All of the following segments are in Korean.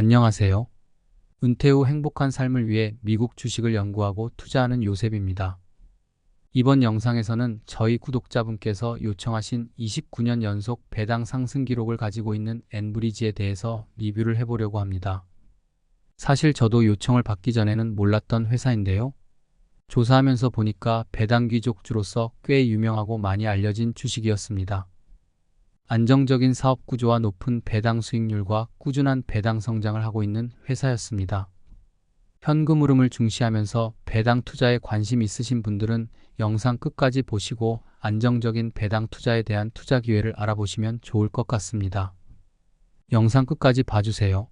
안녕하세요. 은퇴 후 행복한 삶을 위해 미국 주식을 연구하고 투자하는 요셉입니다. 이번 영상에서는 저희 구독자분께서 요청하신 29년 연속 배당 상승 기록을 가지고 있는 엔브리지에 대해서 리뷰를 해보려고 합니다. 사실 저도 요청을 받기 전에는 몰랐던 회사인데요. 조사하면서 보니까 배당 귀족주로서 꽤 유명하고 많이 알려진 주식이었습니다. 안정적인 사업 구조와 높은 배당 수익률과 꾸준한 배당 성장을 하고 있는 회사였습니다. 현금 흐름을 중시하면서 배당 투자에 관심 있으신 분들은 영상 끝까지 보시고 안정적인 배당 투자에 대한 투자 기회를 알아보시면 좋을 것 같습니다. 영상 끝까지 봐주세요.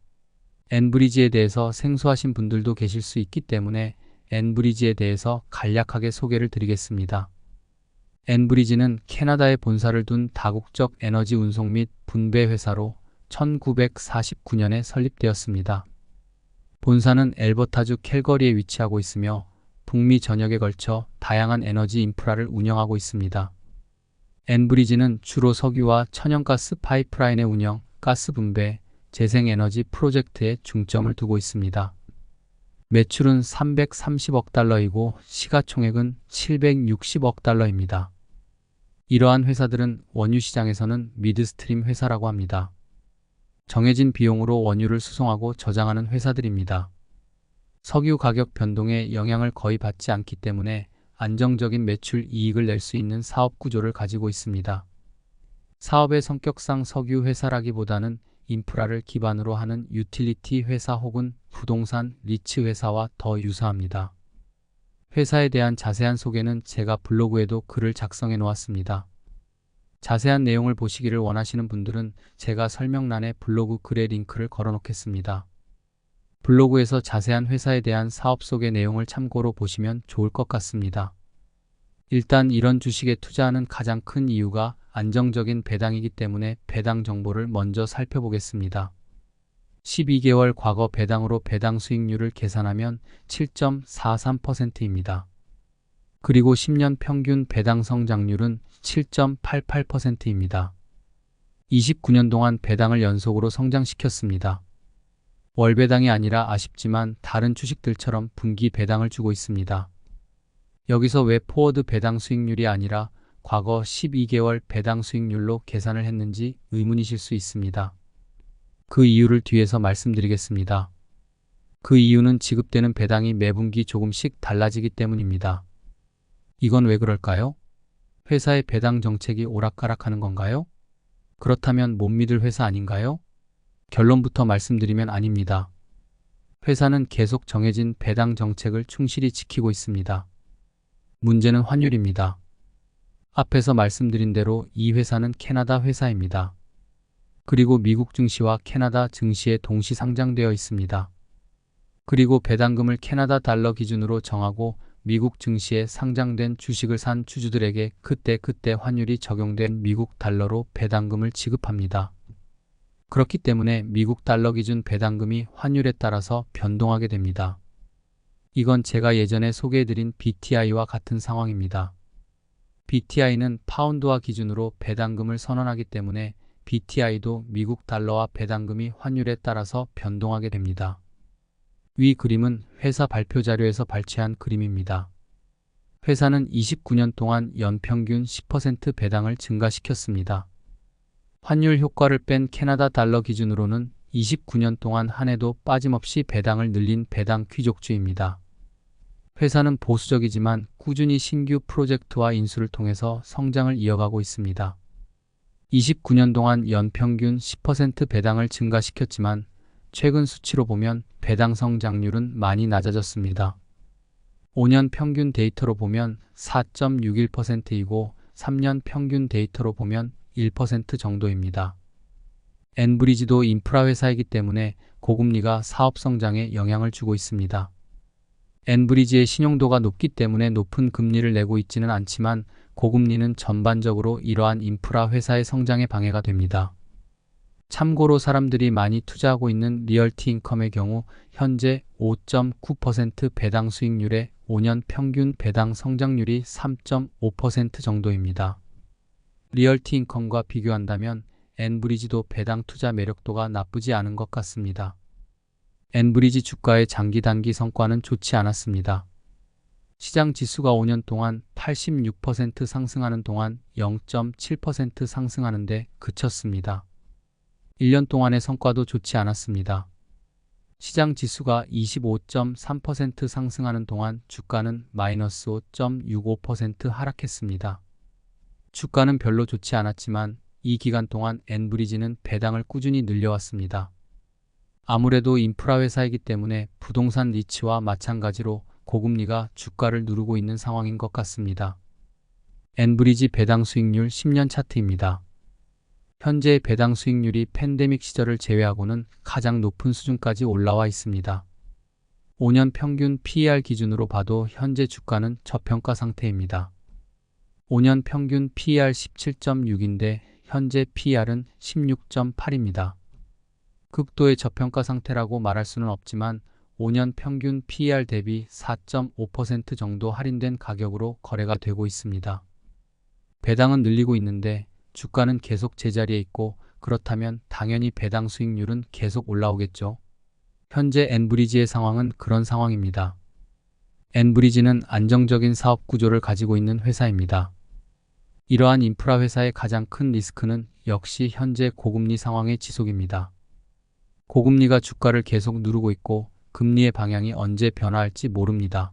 엔브리지에 대해서 생소하신 분들도 계실 수 있기 때문에 엔브리지에 대해서 간략하게 소개를 드리겠습니다. 엔브리지는 캐나다에 본사를 둔 다국적 에너지 운송 및 분배 회사로 1949년에 설립되었습니다. 본사는 엘버타주 캘거리에 위치하고 있으며 북미 전역에 걸쳐 다양한 에너지 인프라를 운영하고 있습니다. 엔브리지는 주로 석유와 천연가스 파이프라인의 운영, 가스 분배, 재생에너지 프로젝트에 중점을 두고 있습니다. 매출은 330억 달러이고 시가총액은 760억 달러입니다. 이러한 회사들은 원유 시장에서는 미드스트림 회사라고 합니다. 정해진 비용으로 원유를 수송하고 저장하는 회사들입니다. 석유 가격 변동에 영향을 거의 받지 않기 때문에 안정적인 매출 이익을 낼 수 있는 사업 구조를 가지고 있습니다. 사업의 성격상 석유 회사라기보다는 인프라를 기반으로 하는 유틸리티 회사 혹은 부동산 리츠 회사와 더 유사합니다. 회사에 대한 자세한 소개는 제가 블로그에도 글을 작성해 놓았습니다. 자세한 내용을 보시기를 원하시는 분들은 제가 설명란에 블로그 글의 링크를 걸어 놓겠습니다. 블로그에서 자세한 회사에 대한 사업 소개 내용을 참고로 보시면 좋을 것 같습니다. 일단 이런 주식에 투자하는 가장 큰 이유가 안정적인 배당이기 때문에 배당 정보를 먼저 살펴보겠습니다. 12개월 과거 배당으로 배당 수익률을 계산하면 7.43%입니다. 그리고 10년 평균 배당 성장률은 7.88%입니다. 29년 동안 배당을 연속으로 성장시켰습니다. 월 배당이 아니라 아쉽지만 다른 주식들처럼 분기 배당을 주고 있습니다. 여기서 왜 포워드 배당 수익률이 아니라 과거 12개월 배당 수익률로 계산을 했는지 의문이실 수 있습니다. 그 이유를 뒤에서 말씀드리겠습니다. 그 이유는 지급되는 배당이 매 분기 조금씩 달라지기 때문입니다. 이건 왜 그럴까요? 회사의 배당 정책이 오락가락하는 건가요? 그렇다면 못 믿을 회사 아닌가요? 결론부터 말씀드리면 아닙니다. 회사는 계속 정해진 배당 정책을 충실히 지키고 있습니다. 문제는 환율입니다. 앞에서 말씀드린 대로 이 회사는 캐나다 회사입니다. 그리고 미국 증시와 캐나다 증시에 동시 상장되어 있습니다. 그리고 배당금을 캐나다 달러 기준으로 정하고 미국 증시에 상장된 주식을 산 주주들에게 그때 그때 환율이 적용된 미국 달러로 배당금을 지급합니다. 그렇기 때문에 미국 달러 기준 배당금이 환율에 따라서 변동하게 됩니다. 이건 제가 예전에 소개해드린 BTI와 같은 상황입니다. BTI는 파운드화 기준으로 배당금을 선언하기 때문에 BTI도 미국 달러와 배당금이 환율에 따라서 변동하게 됩니다. 위 그림은 회사 발표 자료에서 발췌한 그림입니다. 회사는 29년 동안 연평균 10% 배당을 증가시켰습니다. 환율 효과를 뺀 캐나다 달러 기준으로는 29년 동안 한 해도 빠짐없이 배당을 늘린 배당 귀족주입니다. 회사는 보수적이지만 꾸준히 신규 프로젝트와 인수를 통해서 성장을 이어가고 있습니다. 29년 동안 연평균 10% 배당을 증가시켰지만 최근 수치로 보면 배당 성장률은 많이 낮아졌습니다. 5년 평균 데이터로 보면 4.61%이고 3년 평균 데이터로 보면 1% 정도입니다. 엔브리지도 인프라 회사이기 때문에 고금리가 사업 성장에 영향을 주고 있습니다. 엔브리지의 신용도가 높기 때문에 높은 금리를 내고 있지는 않지만 고금리는 전반적으로 이러한 인프라 회사의 성장에 방해가 됩니다. 참고로 사람들이 많이 투자하고 있는 리얼티 인컴의 경우 현재 5.9% 배당 수익률에 5년 평균 배당 성장률이 3.5% 정도입니다. 리얼티 인컴과 비교한다면 엔브리지도 배당 투자 매력도가 나쁘지 않은 것 같습니다. 엔브리지 주가의 장기 단기 성과는 좋지 않았습니다. 시장 지수가 5년 동안 86% 상승하는 동안 0.7% 상승하는데 그쳤습니다. 1년 동안의 성과도 좋지 않았습니다. 시장 지수가 25.3% 상승하는 동안 주가는 마이너스 5.65% 하락했습니다. 주가는 별로 좋지 않았지만 이 기간 동안 엔브리지는 배당을 꾸준히 늘려왔습니다. 아무래도 인프라 회사이기 때문에 부동산 리츠와 마찬가지로 고금리가 주가를 누르고 있는 상황인 것 같습니다. 엔브리지 배당 수익률 10년 차트입니다. 현재 배당 수익률이 팬데믹 시절을 제외하고는 가장 높은 수준까지 올라와 있습니다. 5년 평균 PER 기준으로 봐도 현재 주가는 저평가 상태입니다. 5년 평균 PER 17.6인데 현재 PER은 16.8입니다. 극도의 저평가 상태라고 말할 수는 없지만 5년 평균 PER 대비 4.5% 정도 할인된 가격으로 거래가 되고 있습니다. 배당은 늘리고 있는데 주가는 계속 제자리에 있고 그렇다면 당연히 배당 수익률은 계속 올라오겠죠. 현재 엔브리지의 상황은 그런 상황입니다. 엔브리지는 안정적인 사업 구조를 가지고 있는 회사입니다. 이러한 인프라 회사의 가장 큰 리스크는 역시 현재 고금리 상황의 지속입니다. 고금리가 주가를 계속 누르고 있고 금리의 방향이 언제 변화할지 모릅니다.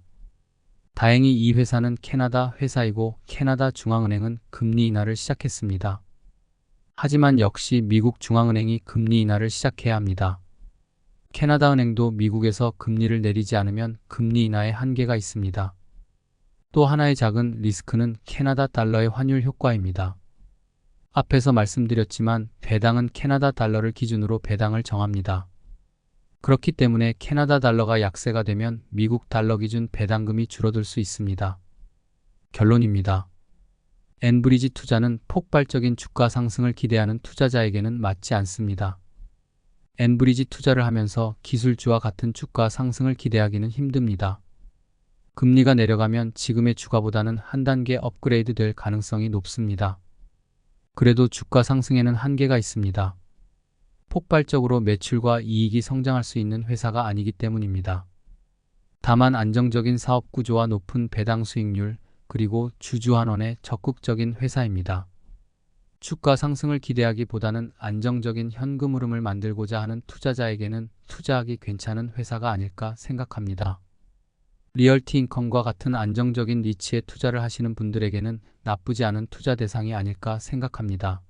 다행히 이 회사는 캐나다 회사이고 캐나다 중앙은행은 금리 인하를 시작했습니다. 하지만 역시 미국 중앙은행이 금리 인하를 시작해야 합니다. 캐나다 은행도 미국에서 금리를 내리지 않으면 금리 인하에 한계가 있습니다. 또 하나의 작은 리스크는 캐나다 달러의 환율 효과입니다. 앞에서 말씀드렸지만 배당은 캐나다 달러를 기준으로 배당을 정합니다. 그렇기 때문에 캐나다 달러가 약세가 되면 미국 달러 기준 배당금이 줄어들 수 있습니다. 결론입니다. 엔브리지 투자는 폭발적인 주가 상승을 기대하는 투자자에게는 맞지 않습니다. 엔브리지 투자를 하면서 기술주와 같은 주가 상승을 기대하기는 힘듭니다. 금리가 내려가면 지금의 주가보다는 한 단계 업그레이드 될 가능성이 높습니다. 그래도 주가 상승에는 한계가 있습니다. 폭발적으로 매출과 이익이 성장할 수 있는 회사가 아니기 때문입니다. 다만 안정적인 사업 구조와 높은 배당 수익률, 그리고 주주환원의 적극적인 회사입니다. 주가 상승을 기대하기보다는 안정적인 현금 흐름을 만들고자 하는 투자자에게는 투자하기 괜찮은 회사가 아닐까 생각합니다. 리얼티 인컴과 같은 안정적인 리치에 투자를 하시는 분들에게는 나쁘지 않은 투자 대상이 아닐까 생각합니다.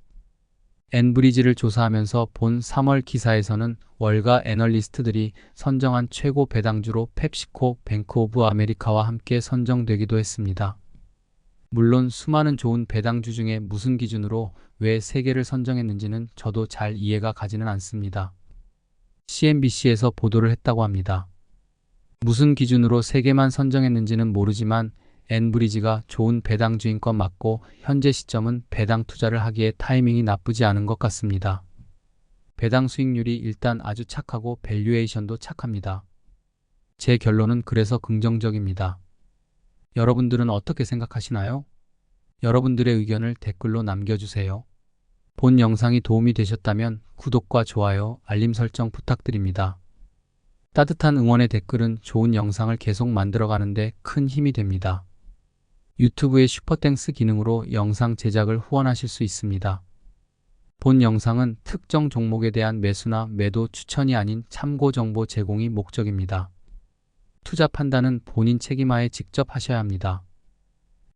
엔브리지를 조사하면서 본 3월 기사에서는 월가 애널리스트들이 선정한 최고 배당주로 펩시코, 뱅크 오브 아메리카와 함께 선정되기도 했습니다. 물론 수많은 좋은 배당주 중에 무슨 기준으로 왜 3개를 선정했는지는 저도 잘 이해가 가지는 않습니다. CNBC에서 보도를 했다고 합니다. 무슨 기준으로 3개만 선정했는지는 모르지만 엔브리지가 좋은 배당 주인 것 맞고 현재 시점은 배당 투자를 하기에 타이밍이 나쁘지 않은 것 같습니다. 배당 수익률이 일단 아주 착하고 밸류에이션도 착합니다. 제 결론은 그래서 긍정적입니다. 여러분들은 어떻게 생각하시나요? 여러분들의 의견을 댓글로 남겨주세요. 본 영상이 도움이 되셨다면 구독과 좋아요, 알림 설정 부탁드립니다. 따뜻한 응원의 댓글은 좋은 영상을 계속 만들어가는데 큰 힘이 됩니다. 유튜브의 슈퍼땡스 기능으로 영상 제작을 후원하실 수 있습니다. 본 영상은 특정 종목에 대한 매수나 매도 추천이 아닌 참고 정보 제공이 목적입니다. 투자 판단은 본인 책임하에 직접 하셔야 합니다.